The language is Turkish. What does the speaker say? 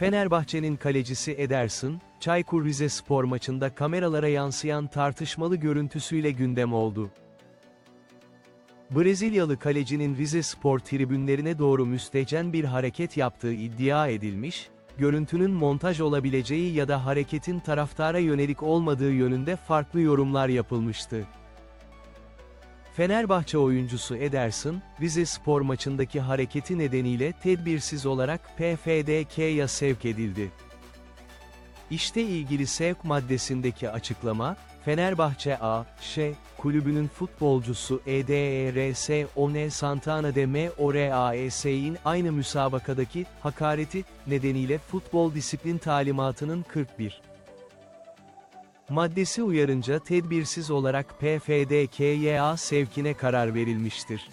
Fenerbahçe'nin kalecisi Ederson, Çaykur Rizespor maçında kameralara yansıyan tartışmalı görüntüsüyle gündem oldu. Brezilyalı kalecinin Rizespor tribünlerine doğru müstehcen bir hareket yaptığı iddia edilmiş, görüntünün montaj olabileceği ya da hareketin taraftara yönelik olmadığı yönünde farklı yorumlar yapılmıştı. Fenerbahçe oyuncusu Ederson, Rize Spor maçındaki hareketi nedeniyle tedbirsiz olarak PFDK'ya sevk edildi. İşte ilgili sevk maddesindeki açıklama, Fenerbahçe A, Ş, kulübünün futbolcusu EDERS One Santana de MORAES'in aynı müsabakadaki hakareti nedeniyle futbol disiplin talimatının 41 maddesi uyarınca tedbirsiz olarak PFDK'ya sevkine karar verilmiştir.